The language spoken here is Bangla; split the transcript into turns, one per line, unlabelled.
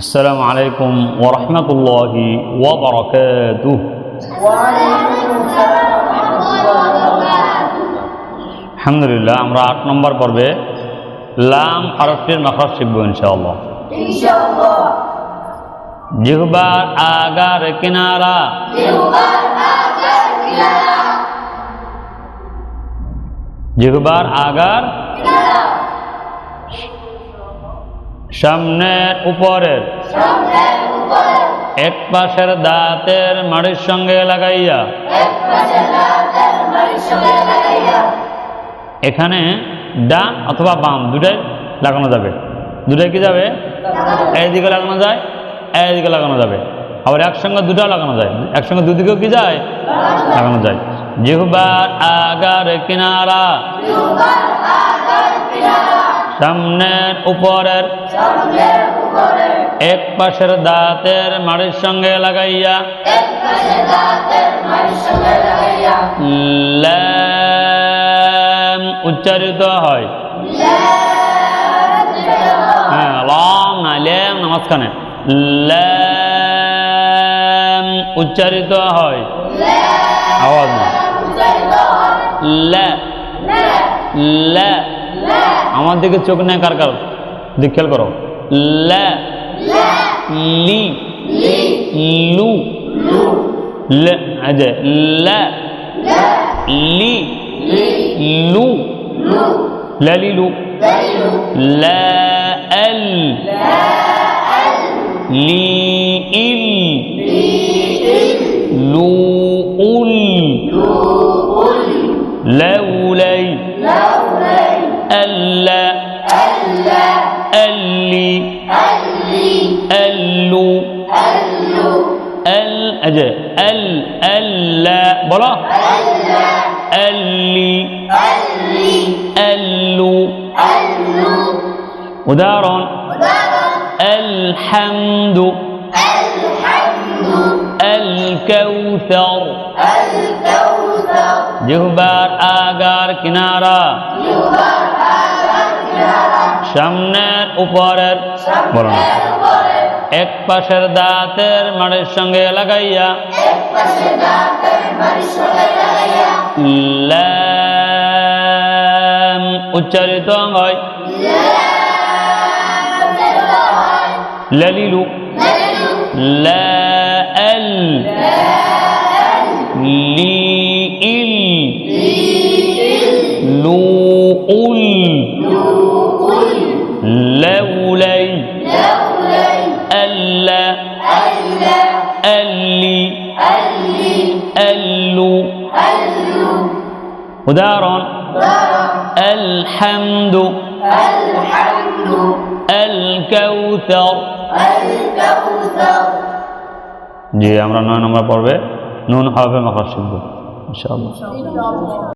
السلام عليكم ورحمة الله وبركاته আলহামদুলিল্লাহ আমরা আট নম্বর পর্বে লাম হরফটির মাখরাজ শিখব ইনশাআল্লাহ জিহবার আগার কিনারা জিহবার আগার সামনের উপরের। এক পাশের দাঁতের মাড়ির সঙ্গে লাগাইয়া। এখানে ডান অথবা বাম দুটাই লাগানো যাবে। দুটাই কি যাবে? এইদিকে লাগানো যায় এইদিকে লাগানো যাবে। আবার একসঙ্গে দুটো লাগানো যায়। একসঙ্গে দুদিকেও কি যায়? লাগানো যায়। জিহবার আগার কিনারা। সামনের উপরের এক পাশের দাঁতের মাড়ির সঙ্গে লাগাইয়া ল্যাম উচ্চারিত হয়। হ্যাঁ। লম না ল্যাম উচ্চারিত হয়। আওয়াজ না ল্যা ল্যা আমার দিকে চোখ নেই কার কার? দিক খেয়াল করো। ল্যা লি। লু। ল। এই যে ল্যা লি। লু। লালিলু লা। আল লি ইল। ألو ال أجل ال ألا بلا ألي ألو ودارون الحمد الكوثر জিহবার আগার কিনারা সামনের উপরের বলো না এক পাশের দাঁতের মাড়ের সঙ্গে লাগাইয়া। লাম উচ্চারিত হয়। লালিলু। লাল। লি ইল লু উল লাউলাই। ودارا الحمد الكوثر জি আমরা নয় নম্বর পর্বে নুন হরফে মাখরাজ শিখব ইনশাআল্লাহ